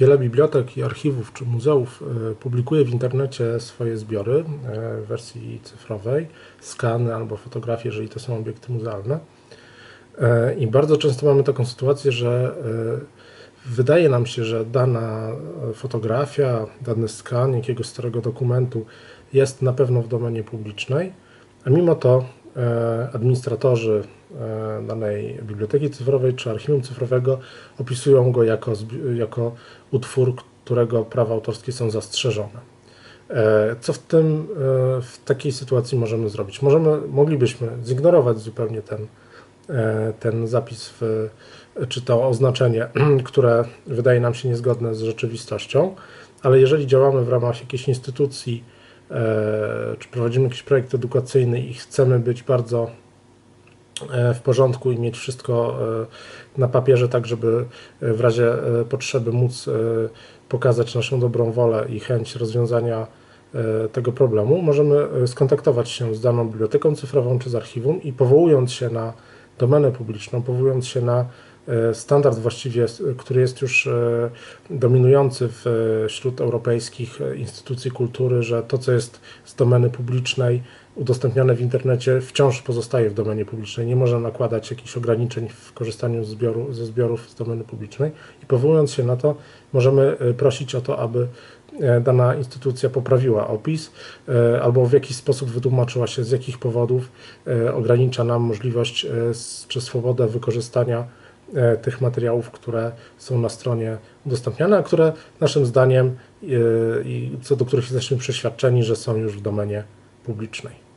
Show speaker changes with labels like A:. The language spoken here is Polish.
A: Wiele bibliotek i archiwów czy muzeów e, publikuje w internecie swoje zbiory e, w wersji cyfrowej, skany albo fotografie, jeżeli to są obiekty muzealne. E, I bardzo często mamy taką sytuację, że wydaje nam się, że dana fotografia, dany skan jakiegoś starego dokumentu jest na pewno w domenie publicznej, a mimo to administratorzy danej biblioteki cyfrowej czy archiwum cyfrowego opisują go jako, jako utwór, którego prawa autorskie są zastrzeżone. E, co w, tym, e, w takiej sytuacji możemy zrobić? Możemy, moglibyśmy zignorować zupełnie ten, e, ten zapis, w, czy to oznaczenie, które wydaje nam się niezgodne z rzeczywistością, ale jeżeli działamy w ramach jakiejś instytucji, czy prowadzimy jakiś projekt edukacyjny i chcemy być bardzo E, w porządku i mieć wszystko e, na papierze, tak żeby e, w razie potrzeby móc pokazać naszą dobrą wolę i chęć rozwiązania tego problemu, możemy skontaktować się z daną biblioteką cyfrową czy z archiwum i powołując się na domenę publiczną, powołując się na standard właściwie, który jest już dominujący wśród europejskich instytucji kultury, że to, co jest z domeny publicznej, udostępniane w internecie wciąż pozostaje w domenie publicznej. Nie można nakładać jakichś ograniczeń w korzystaniu z zbioru, ze zbiorów z domeny publicznej i powołując się na to, możemy e, prosić o to, aby e, dana instytucja poprawiła opis e, albo w jakiś sposób wytłumaczyła się, z jakich powodów ogranicza nam możliwość czy swobodę wykorzystania tych materiałów, które są na stronie udostępniane, a które naszym zdaniem i co do których jesteśmy przeświadczeni, że są już w domenie publicznej.